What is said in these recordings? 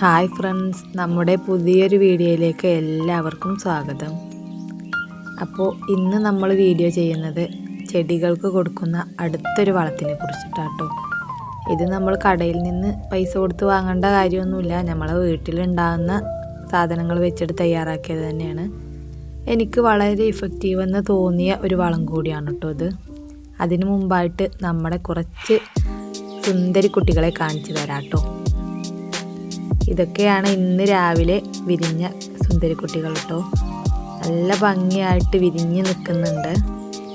Hi friends നമ്മുടെ പുതിയൊരു വീഡിയോയിലേക്ക് എല്ലാവർക്കും സ്വാഗതം. അപ്പോൾ ഇന്ന് നമ്മൾ വീഡിയോ ചെയ്യുന്നത് ചെടികൾക്ക് കൊടുക്കുന്ന അടുത്തൊരു വളത്തിനെ കുറിച്ചിട്ടാട്ടോ. ഇത് നമ്മൾ കടയിൽ നിന്ന് പൈസ കൊടുത്ത് വാങ്ങേണ്ട കാര്യമൊന്നുമില്ല. നമ്മളെ വീട്ടിലുണ്ടാകുന്ന സാധനങ്ങൾ വെച്ചിട്ട് തയ്യാറാക്കിയത് തന്നെയാണ്. എനിക്ക് വളരെ ഇഫക്റ്റീവ് എന്ന് തോന്നിയ ഒരു വളം കൂടിയാണ് കേട്ടോ ഇത്. അതിനു മുമ്പായിട്ട് നമ്മുടെ കുറച്ച് സുന്ദരി കുട്ടികളെ കാണിച്ചു തരാം കേട്ടോ. ഇതൊക്കെയാണ് ഇന്ന് രാവിലെ വിരിഞ്ഞ സുന്ദരിക്കുട്ടികൾ കേട്ടോ നല്ല ഭംഗിയായിട്ട് വിരിഞ്ഞ് നിൽക്കുന്നുണ്ട്.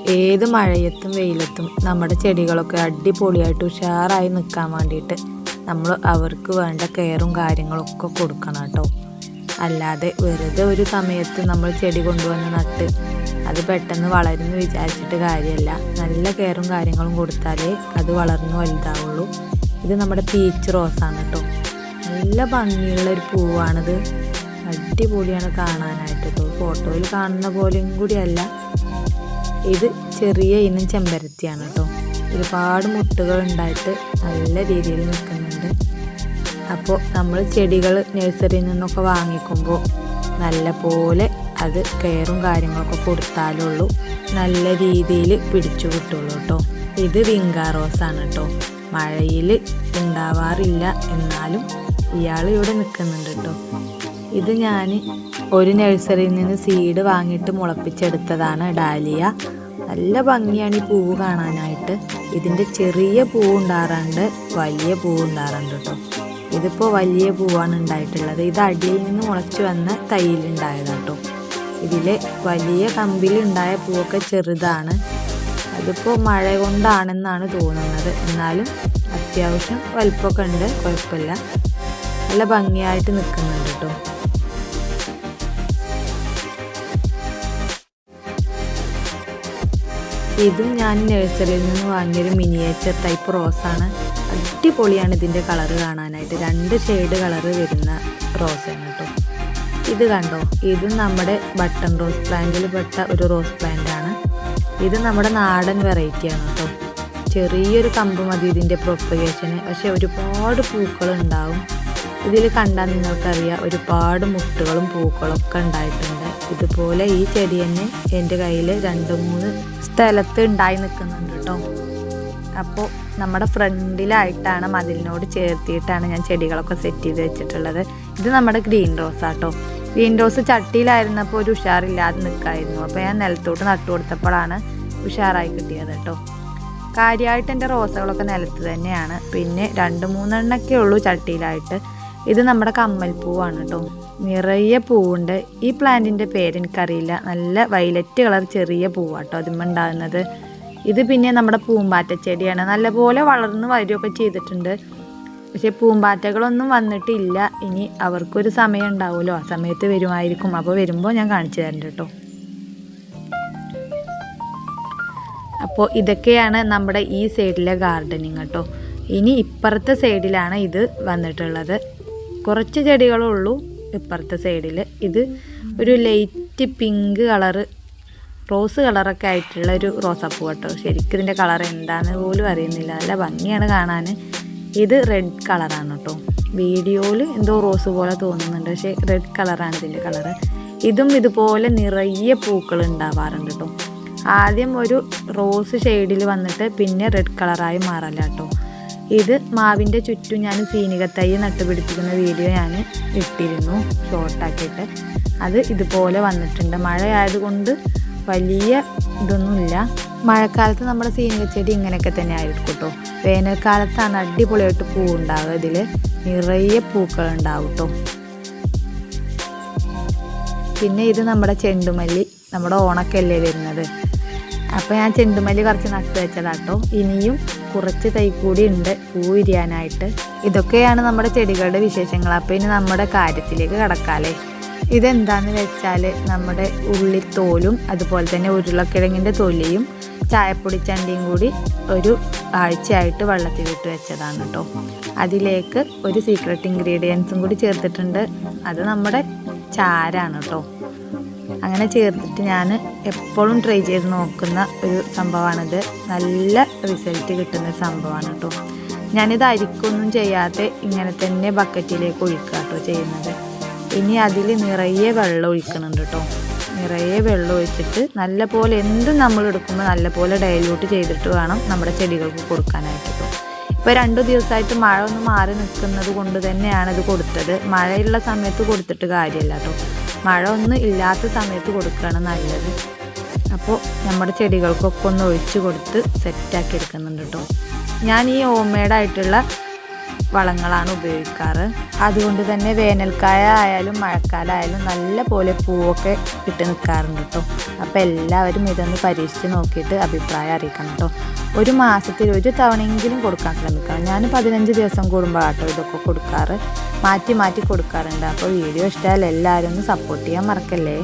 ഏത് മഴയത്തും വെയിലത്തും നമ്മുടെ ചെടികളൊക്കെ അടിപൊളിയായിട്ട് ഉഷാറായി നിൽക്കാൻ വേണ്ടിയിട്ട് നമ്മൾ അവർക്ക് വേണ്ട കെയറും കാര്യങ്ങളൊക്കെ കൊടുക്കണം കേട്ടോ അല്ലാതെ വെറുതെ ഒരു സമയത്ത് നമ്മൾ ചെടി കൊണ്ടുവന്ന് നട്ട് അത് പെട്ടെന്ന് വളരുന്നു വിചാരിച്ചിട്ട് കാര്യമല്ല നല്ല കെയറും കാര്യങ്ങളും കൊടുത്താലേ അത് വളർന്നു വലുതാവുള്ളൂ. ഇത് നമ്മുടെ പീച്ച് റോസാണ് കേട്ടോ നല്ല ഭംഗിയുള്ള ഒരു പൂവാണിത്. അടിപൊളിയാണ് കാണാനായിട്ട്. കേട്ടോ ഫോട്ടോയിൽ കാണുന്ന പോലെയും കൂടിയല്ല. ഇത് ചെറിയ ഇനം ചെമ്പരത്തിയാണ് കേട്ടോ. ഒരുപാട് മുട്ടുകൾ ഉണ്ടായിട്ട് നല്ല രീതിയിൽ നിൽക്കുന്നുണ്ട്. അപ്പോൾ നമ്മൾ ചെടികൾ നഴ്സറിയിൽ നിന്നൊക്കെ വാങ്ങിക്കുമ്പോൾ നല്ല പോലെ അത് കെയറും കാര്യങ്ങളൊക്കെ കൊടുത്താലുള്ളൂ. നല്ല രീതിയിൽ പിടിച്ചു കിട്ടുള്ളൂ കേട്ടോ. ഇത് വിങ്കാ റോസാണ് കേട്ടോ. മഴയിൽ ഉണ്ടാവാറില്ല എന്നാലും ഇയാൾ ഇവിടെ നിൽക്കുന്നുണ്ട് കേട്ടോ ഇത് ഞാൻ ഒരു നഴ്സറിയിൽ നിന്ന് സീഡ് വാങ്ങിയിട്ട് മുളപ്പിച്ചെടുത്തതാണ് ഡാലിയ. നല്ല ഭംഗിയാണ് ഈ പൂവ് കാണാനായിട്ട്. ഇതിന്റെ ചെറിയ പൂവ് ഉണ്ടാകാറുണ്ട് വലിയ പൂവ് ഉണ്ടാകാറുണ്ട് കേട്ടോ ഇതിപ്പോൾ വലിയ പൂവാണ് ഉണ്ടായിട്ടുള്ളത്. ഇത് അടിയിൽ നിന്ന് മുളച്ചു വന്ന തൈയിലുണ്ടായതാണ് കേട്ടോ ഇതിൽ വലിയ കമ്പിലുണ്ടായ പൂവൊക്കെ ചെറുതാണ്. അതിപ്പോൾ മഴ കൊണ്ടാണെന്നാണ് തോന്നുന്നത്. എന്നാലും അത്യാവശ്യം വലിപ്പമൊക്കെ ഉണ്ട് കുഴപ്പമില്ല. നല്ല ഭംഗിയായിട്ട് നിൽക്കുന്നുണ്ട് കേട്ടോ. ഇതും ഞാൻ നഴ്സറിയിൽ നിന്ന് വാങ്ങിയൊരു മിനിയേച്ചർ ടൈപ്പ് റോസാണ് അടിപൊളിയാണ് ഇതിന്റെ കളറ് കാണാനായിട്ട്. രണ്ട് ഷെയ്ഡ് കളറ് വരുന്ന റോസാണ് കേട്ടോ. ഇത് കണ്ടോ? ഇത് നമ്മുടെ ബട്ടൺ റോസ് പ്ലാന്റിൽ പെട്ട ഒരു റോസ് പ്ലാന്റാണ് ഇത് നമ്മുടെ നാടൻ വെറൈറ്റിയാണ് കേട്ടോ. ചെറിയൊരു കമ്പ് മതി ഇതിന്റെ പ്രൊപ്പഗേഷന് പക്ഷെ ഒരുപാട് പൂക്കൾ ഉണ്ടാവും. ഇതിൽ കണ്ടാൽ നിങ്ങൾക്കറിയാം ഒരുപാട് മുട്ടുകളും പൂക്കളും ഒക്കെ ഉണ്ടായിട്ടുണ്ട്. ഇതുപോലെ ഈ ചെടി തന്നെ എന്റെ കയ്യിൽ രണ്ട് മൂന്ന് സ്ഥലത്ത് ഉണ്ടായി നിൽക്കുന്നുണ്ട് കേട്ടോ. അപ്പോൾ നമ്മുടെ ഫ്രണ്ടിലായിട്ടാണ് മതിലിനോട് ചേർത്തിയിട്ടാണ് ഞാൻ ചെടികളൊക്കെ സെറ്റ് ചെയ്ത് വെച്ചിട്ടുള്ളത്. ഇത് നമ്മുടെ ഗ്രീൻ റോസ് ആട്ടോ ഗ്രീൻ റോസ് ചട്ടിയിലായിരുന്നപ്പോൾ ഒരു ഉഷാറില്ലാതെ നിൽക്കായിരുന്നു. അപ്പോൾ ഞാൻ നിലത്തോട്ട് നട്ടു കൊടുത്തപ്പോഴാണ് ഉഷാറായി കിട്ടിയത് കേട്ടോ. കാര്യമായിട്ട് എന്റെ റോസകളൊക്കെ നിലത്ത് തന്നെയാണ്. പിന്നെ രണ്ട് മൂന്നെണ്ണൊക്കെ ഉള്ളൂ ചട്ടിയിലായിട്ട്. ഇത് നമ്മുടെ കമ്മൽപ്പൂവാണ് കേട്ടോ നിറയെ പൂവുണ്ട്. ഈ പ്ലാന്റിന്റെ പേര് എനിക്കറിയില്ല. നല്ല വയലറ്റ് കളർ ചെറിയ പൂവാട്ടോ അതിമ്മ ഉണ്ടാകുന്നത്. ഇത് പിന്നെ നമ്മുടെ പൂമ്പാറ്റ ചെടിയാണ്. നല്ലപോലെ വളർന്ന് വരികയൊക്കെ ചെയ്തിട്ടുണ്ട്. പക്ഷേ പൂമ്പാറ്റകളൊന്നും വന്നിട്ടില്ല. ഇനി അവർക്കൊരു സമയം ഉണ്ടാവുമല്ലോ. ആ സമയത്ത് വരുമായിരിക്കും. അപ്പോൾ വരുമ്പോൾ ഞാൻ കാണിച്ചു തരണ്ട കേട്ടോ അപ്പോൾ ഇതൊക്കെയാണ് നമ്മുടെ ഈ സൈഡിലെ ഗാർഡനിങ് കേട്ടോ ഇനി ഇപ്പുറത്തെ സൈഡിലാണ് ഇത് വന്നിട്ടുള്ളത്. കുറച്ച് ചെടികളേ ഉള്ളൂ. ഇപ്പുറത്തെ സൈഡിൽ ഇത് ഒരു ലൈറ്റ് പിങ്ക് കളറ് റോസ് കളറൊക്കെ ആയിട്ടുള്ള ഒരു റോസാപ്പൂ കേട്ടോ. ശരിക്കും ഇതിന്റെ കളർ എന്താണെന്ന് പോലും അറിയുന്നില്ല. നല്ല ഭംഗിയാണ് കാണാൻ ഇത് റെഡ് കളറാണ് കേട്ടോ. വീഡിയോയിൽ എന്തോ റോസ് പോലെ തോന്നുന്നുണ്ട്. പക്ഷേ റെഡ് കളറാണ് ഇതിന്റെ കളർ ഇതും ഇതുപോലെ നിറയെ പൂക്കൾ ഉണ്ടാവാറുണ്ട് കേട്ടോ. ആദ്യം ഒരു റോസ് ഷെയ്ഡിൽ വന്നിട്ട് പിന്നെ റെഡ് കളറായി മാറല്ല കേട്ടോ. ഇത് മാവിന്റെ ചുറ്റും ഞാൻ സീനികത്തൈ നട്ടുപിടിപ്പിക്കുന്ന വീഡിയോ ഞാൻ ഇട്ടിരുന്നു ഷോർട്ടാക്കിയിട്ട് അത് ഇതുപോലെ വന്നിട്ടുണ്ട്. മഴയായതുകൊണ്ട് വലിയ ഇതൊന്നുമില്ല. മഴക്കാലത്ത് നമ്മുടെ സീനികച്ചെടി ഇങ്ങനെയൊക്കെ തന്നെ ആയിരിക്കും കേട്ടോ. വേനൽക്കാലത്താണ് അടിപൊളിയായിട്ട് പൂ ഉണ്ടാവുക ഇതിൽ നിറയെ പൂക്കളുണ്ടാവും കേട്ടോ. പിന്നെ ഇത് നമ്മുടെ ചെണ്ടുമല്ലി നമ്മുടെ ഓണക്കല്ലേ വരുന്നത്. അപ്പോൾ ഞാൻ ചെണ്ടുമല്ലി കുറച്ച് നട്ട് വെച്ചതാട്ടോ ഇനിയും കുറച്ച് തൈ കൂടി ഉണ്ട് പൂ വിരിയാനായിട്ട്. ഇതൊക്കെയാണ് നമ്മുടെ ചെടികളുടെ വിശേഷങ്ങൾ. അപ്പോൾ ഇനി നമ്മുടെ കാര്യത്തിലേക്ക് കടക്കാലേ ഇതെന്താന്ന് വെച്ചാൽ നമ്മുടെ ഉള്ളിത്തോലും അതുപോലെ തന്നെ ഉരുളക്കിഴങ്ങിന്റെ തൊലിയും ചായപ്പൊടി ചണ്ടിയും കൂടി ഒരു ആഴ്ചയായിട്ട് വെള്ളത്തിലിട്ട് വെച്ചതാണ് കേട്ടോ അതിലേക്ക് ഒരു സീക്രട്ട് ഇൻഗ്രീഡിയൻസും കൂടി ചേർത്തിട്ടുണ്ട്. അത് നമ്മുടെ ചാരാണ് കേട്ടോ അങ്ങനെ ചേർത്തിട്ട് ഞാൻ എപ്പോഴും ട്രൈ ചെയ്ത് നോക്കുന്ന ഒരു സംഭവമാണിത്. നല്ല റിസൾട്ട് കിട്ടുന്ന സംഭവമാണ് കേട്ടോ ഞാനിത് അരിക്കൊന്നും ചെയ്യാതെ ഇങ്ങനെ തന്നെ ബക്കറ്റിലേക്ക് ഒഴിക്കുക കേട്ടോ ചെയ്യുന്നത്. ഇനി അതിൽ നിറയെ വെള്ളം ഒഴിക്കുന്നുണ്ട് കേട്ടോ നിറയെ വെള്ളം ഒഴിച്ചിട്ട് നല്ല പോലെ എന്തും നമ്മൾ എടുക്കുമ്പോൾ നല്ല പോലെ ഡയലൂട്ട് ചെയ്തിട്ട് വേണം നമ്മുടെ ചെടികൾക്ക് കൊടുക്കാനായിട്ട് കേട്ടോ ഇപ്പോൾ രണ്ടു ദിവസമായിട്ട് മഴ ഒന്ന് മാറി നിൽക്കുന്നത് കൊണ്ട് തന്നെയാണ് ഇത് കൊടുത്തത്. മഴയുള്ള സമയത്ത് കൊടുത്തിട്ട് കാര്യമില്ല കേട്ടോ മഴ ഒന്നും ഇല്ലാത്ത സമയത്ത് കൊടുക്കുകയാണ് നല്ലത്. അപ്പോൾ നമ്മുടെ ചെടികൾക്കൊക്കെ ഒന്ന് ഒഴിച്ച് കൊടുത്ത് സെറ്റാക്കി എടുക്കുന്നുണ്ട് കേട്ടോ. ഞാൻ ഈ ഹോംമെയ്ഡായിട്ടുള്ള വളങ്ങളാണ് ഉപയോഗിക്കാറ്. അതുകൊണ്ട് തന്നെ വേനൽക്കാല ആയാലും മഴക്കാലമായാലും നല്ല പോലെ പൂവൊക്കെ ഇട്ട് നിൽക്കാറുണ്ട് കേട്ടോ. അപ്പോൾ എല്ലാവരും ഇതൊന്ന് പരീക്ഷിച്ച് നോക്കിയിട്ട് അഭിപ്രായം അറിയിക്കണം കേട്ടോ. ഒരു മാസത്തിൽ ഒരു തവണയെങ്കിലും കൊടുക്കാൻ ശ്രമിക്കണം. ഞാൻ പതിനഞ്ച് ദിവസം കൂടുമ്പോഴാട്ടോ ഇതൊക്കെ കൊടുക്കാറ്. മാറ്റി മാറ്റി കൊടുക്കാറുണ്ട്. അപ്പോൾ വീഡിയോ ഇഷ്ടമായാലും എല്ലാവരും ഒന്ന് സപ്പോർട്ട് ചെയ്യാൻ മറക്കല്ലേ?